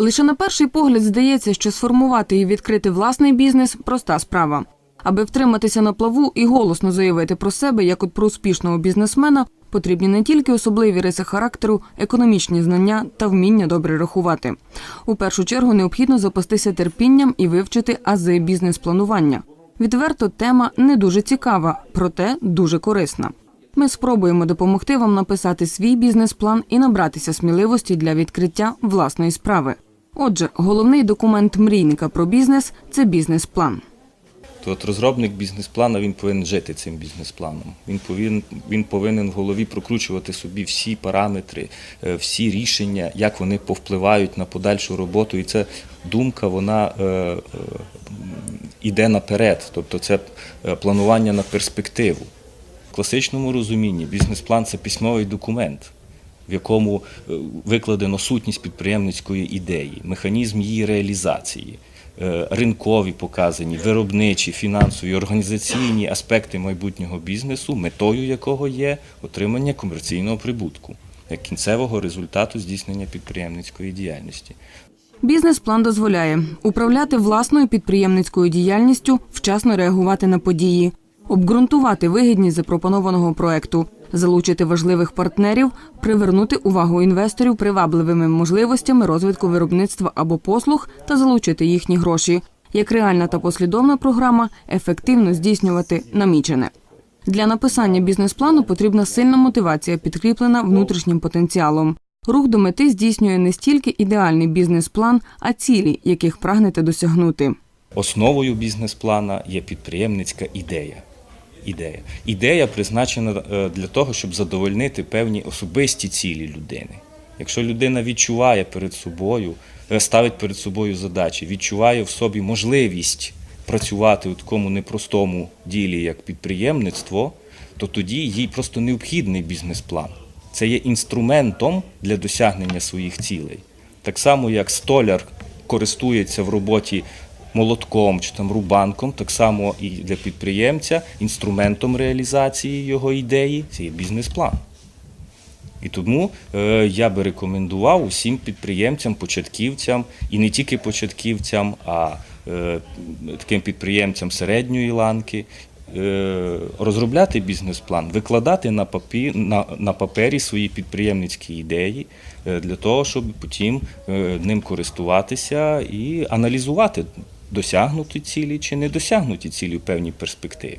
Лише на перший погляд здається, що сформувати і відкрити власний бізнес проста справа. Аби втриматися на плаву і голосно заявити про себе, як от про успішного бізнесмена, потрібні не тільки особливі риси характеру, економічні знання та вміння добре рахувати. У першу чергу необхідно запастися терпінням і вивчити ази бізнес-планування. Відверто тема не дуже цікава, проте дуже корисна. Ми спробуємо допомогти вам написати свій бізнес-план і набратися сміливості для відкриття власної справи. Отже, головний документ мрійника про бізнес це бізнес-план. То от розробник бізнес-плану він повинен жити цим бізнес-планом. Він повинен, він повинен в голові прокручувати собі всі параметри, е, всі рішення, як вони повпливають на подальшу роботу. І ця думка вона е, е, іде наперед, тобто це е, планування на перспективу. В класичному розумінні бізнес-план це письмовий документ, в якому е, викладено сутність підприємницької ідеї, механізм її реалізації, е, ринкові показані, виробничі, фінансові, організаційні аспекти майбутнього бізнесу, метою якого є отримання комерційного прибутку як кінцевого результату здійснення підприємницької діяльності. Бізнес-план дозволяє управляти власною підприємницькою діяльністю, вчасно реагувати на події, обґрунтувати вигідність запропонованого проекту, залучити важливих партнерів, привернути увагу інвесторів привабливими можливостями розвитку виробництва або послуг та залучити їхні гроші. Як реальна та послідовна програма ефективно здійснювати намічене. Для написання бізнес-плану потрібна сильна мотивація, підкріплена внутрішнім потенціалом. Рух до мети здійснює не стільки ідеальний бізнес-план, а цілі, яких прагнете досягнути. Основою бізнес-плана є підприємницька ідея. Ідея. Ідея призначена е, для того, щоб задовольнити певні особисті цілі людини. Якщо людина відчуває перед собою, е, ставить перед собою задачі, відчуває в собі можливість працювати у такому непростому ділі, як підприємництво, то тоді їй просто необхідний бізнес-план. Це є інструментом для досягнення своїх цілей. Так само, як столяр користується в роботі молотком чи там рубанком, так само і для підприємця інструментом реалізації його ідеї це є бізнес-план. І тому е, я би рекомендував усім підприємцям, початківцям і не тільки початківцям, а е, таким підприємцям середньої ланки. е, Розробляти бізнес-план, викладати на, папі, на, на папері свої підприємницькі ідеї для того, щоб потім ним користуватися і аналізувати, досягнуті цілі чи не досягнуті цілі в певній перспективі.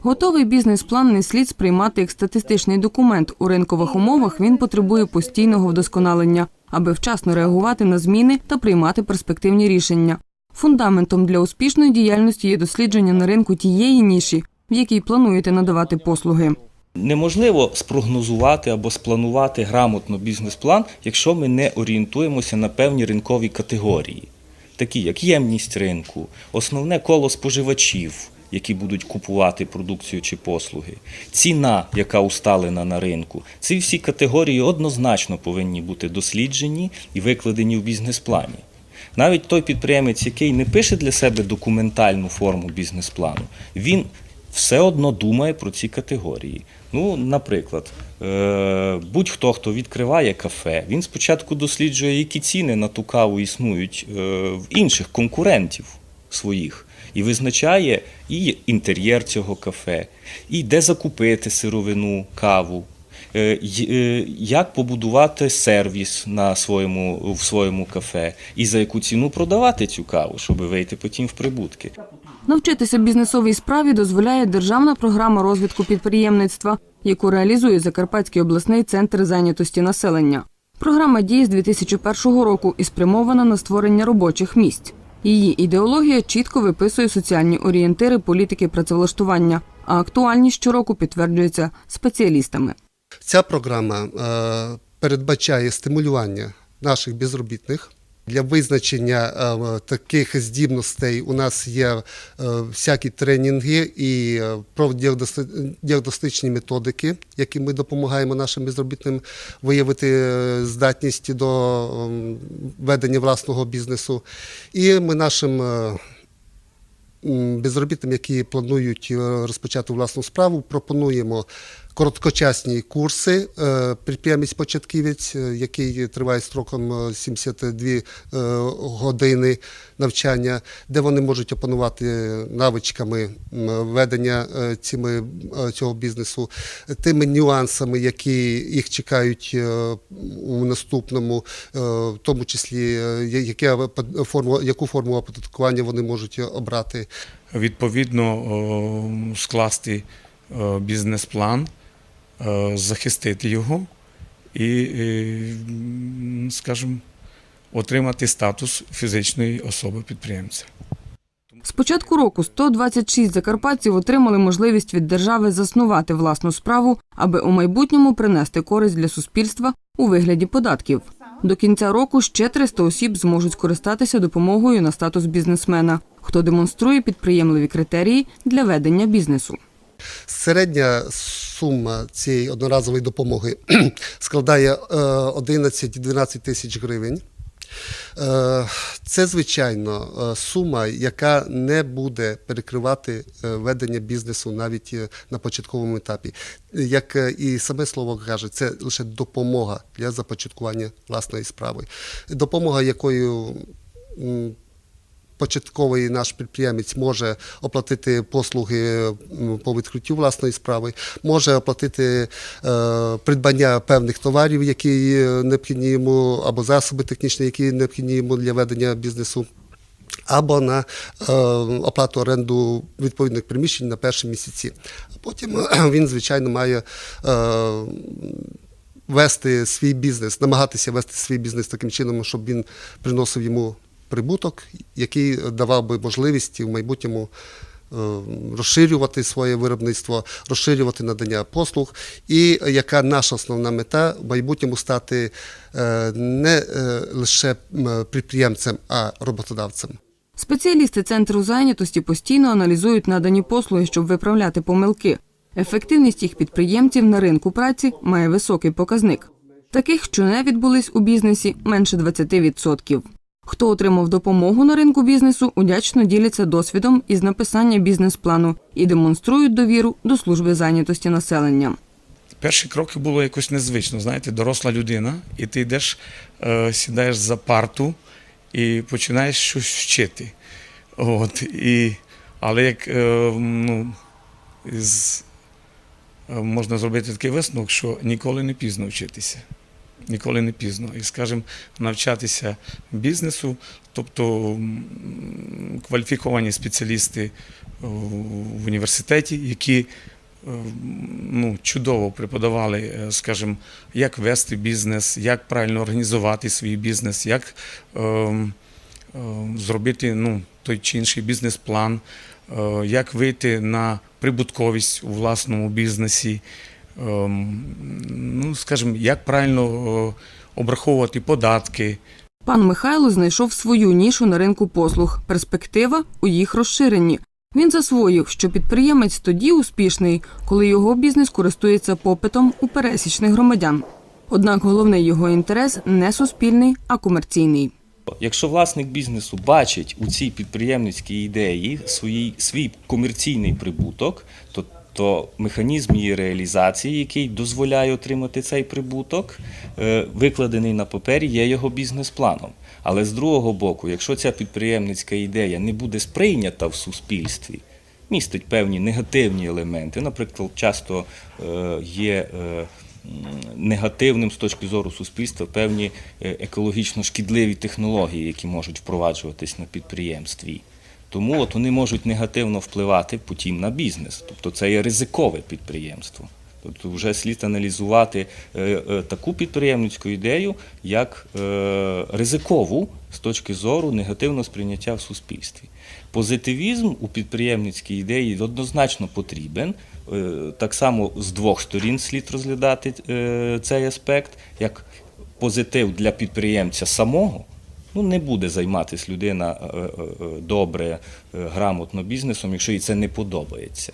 Готовий бізнес-план не слід сприймати як статистичний документ. У ринкових умовах він потребує постійного вдосконалення, аби вчасно реагувати на зміни та приймати перспективні рішення. Фундаментом для успішної діяльності є дослідження на ринку тієї ніші, в якій плануєте надавати послуги. Неможливо спрогнозувати або спланувати грамотно бізнес-план, якщо ми не орієнтуємося на певні ринкові категорії, такі як ємність ринку, основне коло споживачів, які будуть купувати продукцію чи послуги, ціна, яка усталена на ринку. Ці всі категорії однозначно повинні бути досліджені і викладені в бізнес-плані. Навіть той підприємець, який не пише для себе документальну форму бізнес-плану, він все одно думає про ці категорії. Ну, наприклад, е, будь-хто, хто відкриває кафе, він спочатку досліджує, які ціни на ту каву існують е, в інших конкурентів своїх, і визначає і інтер'єр цього кафе, і де закупити сировину, каву. Е, е, Як побудувати сервіс на своєму, в своєму кафе і за яку ціну продавати цю каву, щоб вийти потім в прибутки. Навчитися бізнесовій справі дозволяє державна програма розвитку підприємництва, яку реалізує Закарпатський обласний центр зайнятості населення. Програма діє з 2001 року і спрямована на створення робочих місць. Її ідеологія чітко виписує соціальні орієнтири політики працевлаштування, а актуальність щороку підтверджується спеціалістами. Ця програма е, передбачає стимулювання наших безробітних. Для визначення е, таких здібностей у нас є е, всякі тренінги і профдіагностичні методики, які ми допомагаємо нашим безробітним виявити здатність до ем, ведення власного бізнесу. І ми нашим безробітним, які планують розпочати власну справу, пропонуємо короткочасні курси е, підприємець-початківець, е, який триває строком е, 72 е, години навчання, де вони можуть опанувати навичками ведення цими, цього бізнесу, тими нюансами, які їх чекають у наступному, в тому числі яке форму, яку форму оподаткування вони можуть обрати. відповідно скласти бізнес-план, захистити його і, е, скажімо, отримати статус фізичної особи підприємця. З початку року 126 закарпатців отримали можливість від держави заснувати власну справу, аби у майбутньому принести користь для суспільства у вигляді податків. До кінця року ще 300 осіб зможуть скористатися допомогою на статус бізнесмена, хто демонструє підприємливі критерії для ведення бізнесу. Середня сума цієї одноразової допомоги складає е, 11-12 тисяч гривень. Е, Це, звичайно, е, сума, яка не буде перекривати е, ведення бізнесу навіть е, на початковому етапі. Як е, і саме слово каже, це лише допомога для започаткування власної справи. Допомога, якою початковий наш підприємець може оплатити послуги по відкриттю власної справи, може оплатити е, придбання певних товарів, які необхідні йому, або засоби технічні, які необхідні йому для ведення бізнесу. Або на е, оплату оренду відповідних приміщень на перші місяці. Потім е, він, звичайно, має е, вести свій бізнес, намагатися вести свій бізнес таким чином, щоб він приносив йому прибуток, який давав би можливість в майбутньому е, розширювати своє виробництво, розширювати надання послуг, і яка наша основна мета в майбутньому стати е, не е, лише підприємцем, а роботодавцем. Спеціалісти центру зайнятості постійно аналізують надані послуги, щоб виправляти помилки. Ефективність їх підприємців на ринку праці має високий показник. Таких, що не відбулись у бізнесі, менше 20%. Хто отримав допомогу на ринку бізнесу, удячно діляться досвідом із написання бізнес-плану і демонструють довіру до служби зайнятості населення. Перші кроки було якось незвично. Знаєте, доросла людина, і ти йдеш, е, сідаєш за парту і починаєш щось вчити. От, і, але як е, ну, із, е, можна зробити такий висновок, що ніколи не пізно вчитися. Ніколи не пізно. І, скажімо, навчатися бізнесу, тобто кваліфіковані спеціалісти в в університеті, які е, ну, чудово преподавали, е, скажімо, як вести бізнес, як правильно організувати свій бізнес, як е, е, зробити ну, той чи інший бізнес-план, е, як вийти на прибутковість у власному бізнесі, е, ну, скажімо, як правильно е, обраховувати податки. Пан Михайло знайшов свою нішу на ринку послуг. Перспектива у їх розширенні. Він засвоїв, що підприємець тоді успішний, коли його бізнес користується попитом у пересічних громадян. Однак головний його інтерес не суспільний, а комерційний. Якщо власник бізнесу бачить у цій підприємницькій ідеї свій, свій комерційний прибуток, то, то механізм її реалізації, який дозволяє отримати цей прибуток, е, викладений на папері, є його бізнес-планом. Але з другого боку, якщо ця підприємницька ідея не буде сприйнята в суспільстві, містить певні негативні елементи. Наприклад, часто е, є е, негативним з точки зору суспільства певні екологічно шкідливі технології, які можуть впроваджуватись на підприємстві. Тому от вони можуть негативно впливати потім на бізнес. Тобто це є ризикове підприємство. Тобто вже слід аналізувати е, е, таку підприємницьку ідею як е, ризикову з точки зору негативного сприйняття в суспільстві. Позитивізм у підприємницькій ідеї однозначно потрібен. Так само з двох сторін слід розглядати цей аспект, як позитив для підприємця самого. Ну, не буде займатися людина е, е, е, добре, грамотно бізнесом, якщо їй це не подобається.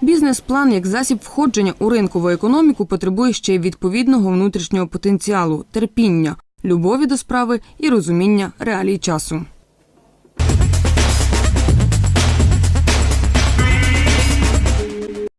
Бізнес-план як засіб входження у ринкову економіку потребує ще й відповідного внутрішнього потенціалу, терпіння, любові до справи і розуміння реалій часу.